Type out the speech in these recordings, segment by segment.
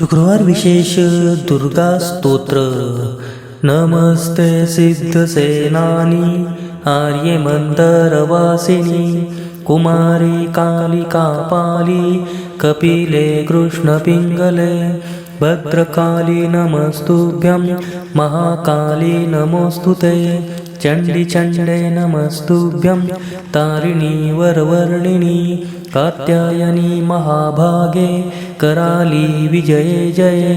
शुक्रवार विशेष दुर्गा स्तोत्र। नमस्ते सिद्धसेनानी आर्ये मंदरवासिनी कुमारी कालिका पाली कपिले कृष्णपिङ्गले भद्रकाली नमस्तुभ्यं महाकाली नमोऽस्तु ते चण्डिचण्डे नमस्तुभ्यं तारिणी वरवर्णिनी कात्यायनी महाभागे कराली विजये जये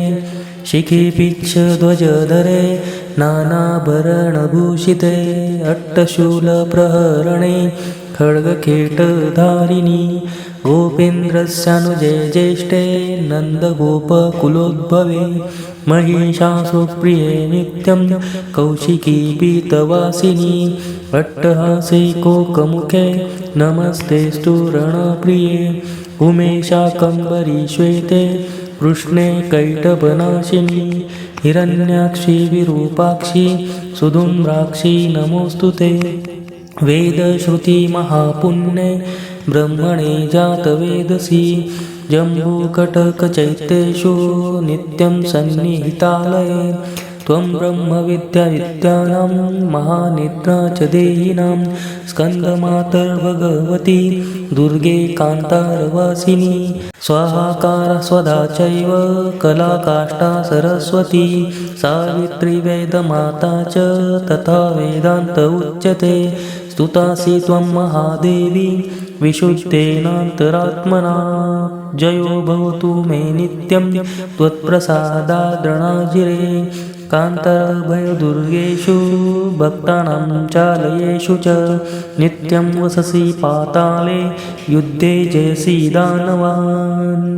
शिखी पिच्छध्वजधरे नानाभरणभूषिते अट्टशूलप्रहरणे खड्गखेटधारिणी गोपेन्द्रस्यानुजे ज्येष्ठे नन्दगोपकुलोद्भवे महिषासुप्रिये नित्यं कौशिकी पीतवासिनी अट्टहासे कोकमुखे नमस्ते रणप्रिये उमेशाकम्बरी श्वेते कृष्णे कैटभनाशिनी हिरण्याक्षी विरूपाक्षी सुधुम्राक्षी नमोऽस्तु ते वेदश्रुतिमहापुण्ये ब्रह्मणे जातवेदसी जम्बूकटकचैत्येषु नित्यं सन्निहितालये। त्वं ब्रह्मविद्याविद्यानां महानिद्रा च देहिनां। स्कन्दमातर्भगवती दुर्गे कान्तारवासिनी। स्वाहाकार स्वदा चैव कलाकाष्ठा सरस्वती। सावित्री वेदमाता च तथा वेदान्त उच्यते। स्तुतासि त्वं महादेवी विशुद्धेनान्तरात्मना। जयो भवतु मे नित्यं त्वत्प्रसादादृणाजिरे कान्तभयदुर्गेषु भक्तानां चालयेषु च नित्यं वससि पाताले युद्धे जयसि दानवान्